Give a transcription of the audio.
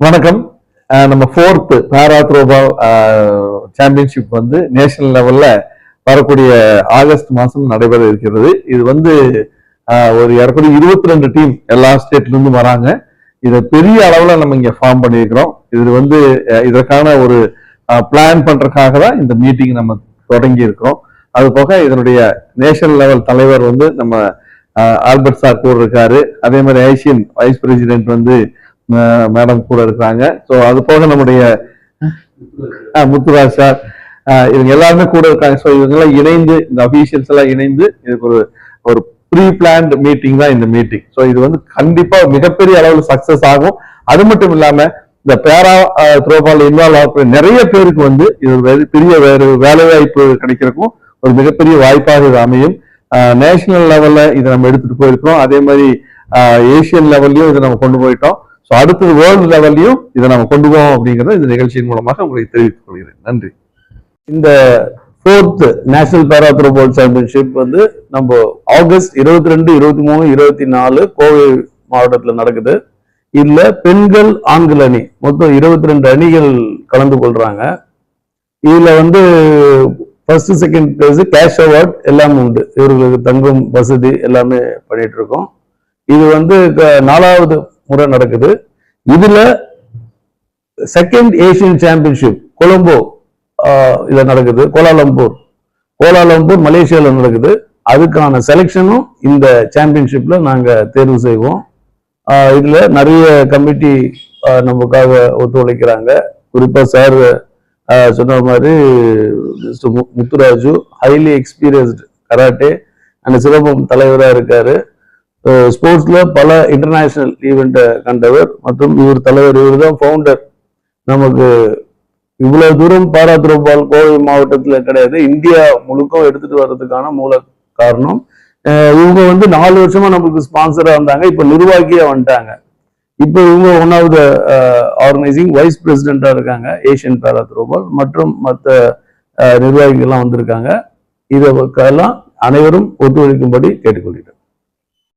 வணக்கம். நம்ம ஃபோர்த்து பேராத்ரோபா த்ரோபால் சாம்பியன்ஷிப் வந்து நேஷனல் லெவலில் வரக்கூடிய ஆகஸ்ட் மாதம் நடைபெற இருக்கிறது. இது வந்து ஒரு ஏறக்குறைய இருபத்தி ரெண்டு டீம் எல்லா ஸ்டேட்லேருந்து வராங்க. இதை பெரிய அளவில் நம்ம இங்கே ஃபார்ம் பண்ணியிருக்கிறோம். இது வந்து இதற்கான ஒரு பிளான் பண்ணுறதுக்காக தான் இந்த மீட்டிங் நம்ம தொடங்கி இருக்கிறோம் அது போக இதனுடைய நேஷனல் லெவல் தலைவர் வந்து நம்ம ஆல்பர்ட் சார் கூட இருக்காரு அதே மாதிரி ஏசியன் வைஸ் பிரசிடென்ட் வந்து மேடம் கூட இருக்கிறாங்க. ஸோ அது போக நம்முடைய முத்துராஜ் சார் இவங்க எல்லாருமே கூட இருக்காங்க. ஸோ இவங்கெல்லாம் இணைந்து இந்த அஃபீஷியல்ஸ் எல்லாம் இணைந்து இதுக்கு ஒரு ஒரு ப்ரீ பிளான்ட் மீட்டிங் தான் இந்த மீட்டிங் ஸோ இது வந்து கண்டிப்பா மிகப்பெரிய அளவில் சக்சஸ் ஆகும். அது மட்டும் இல்லாம இந்த பேரா த்ரோபால் இன்வால்வ் ஆகிற நிறைய பேருக்கு வந்து இது பெரிய வேறு வேலை வாய்ப்பு கிடைக்கிறதுக்கும் ஒரு மிகப்பெரிய வாய்ப்பாக இது அமையும். நேஷனல் லெவல்ல இதை நம்ம எடுத்துட்டு போயிருக்கிறோம். அதே மாதிரி ஏசியன் லெவல்லையும் இதை நம்ம கொண்டு போயிட்டோம். ஸோ அடுத்தது வேர்ல்டு லெவல்லையும் இதை நம்ம கொண்டு போவோம் அப்படிங்கிறத இந்த நிகழ்ச்சியின் மூலமாக உங்களுக்கு தெரிவித்துக் கொள்கிறேன். நன்றி. இந்த fourth national para throwball championship வந்து நம்ம ஆகஸ்ட் இருபத்தி ரெண்டு இருபத்தி மூணு இருபத்தி நாலு கோவை மாவட்டத்தில் நடக்குது. இதில் பெண்கள் ஆண்கள் அணி மொத்தம் இருபத்தி ரெண்டு அணிகள் கலந்து கொள்றாங்க. இதில் வந்து first second place cash award எல்லாமே உண்டு. இவர்களுக்கு தங்கும் வசதி எல்லாமே பண்ணிட்டு இருக்கோம். இது வந்து க- நாலாவது முறை நடக்குது. இதுல செகண்ட் ஏசியன் சாம்பியன்ஷிப் கொலம்போ இதில் இதுல நடக்குது. கோலாலம்பூர். கோலாலம்பூர் மலேசியாவில் நடக்குது. அதுக்கான செலெக்ஷனும் இந்த சாம்பியன்ஷிப்ல நாங்க தேர்வு செய்வோம். இதில் இதுல நிறைய கமிட்டி நமக்காக ஒத்துழைக்கிறாங்க. குறிப்பா சார் சொன்ன மாதிரி mister Muthuraju highly experienced karate அந்த சிலம்பம் தலைவராக இருக்காரு. ஸ்போர்ட்ஸில் பல இன்டர்நேஷனல் ஈவெண்ட்டை கண்டவர் மற்றும் இவர் தலைவர் இவர் தான் ஃபவுண்டர் நமக்கு இவ்வளோ தூரம் பாராத்ரோபால் கோவை மாவட்டத்தில் கிடையாது. இந்தியா முழுக்கம் எடுத்துகிட்டு வர்றதுக்கான மூல காரணம். இவங்க வந்து நாலு வருஷமா நம்மளுக்கு ஸ்பான்சராக இருந்தாங்க இப்போ நிர்வாகியாக வந்துட்டாங்க. இப்போ இவங்க one of the organising vice பிரசிடென்டா இருக்காங்க. ஏஷியன் பாராத்ரோபால் மற்றும் மற்ற நிர்வாகிகள்லாம் வந்திருக்காங்க. இதெல்லாம் அனைவரும் ஒத்துழைக்கும்படி கேட்டுக்கொள்கிறேன்.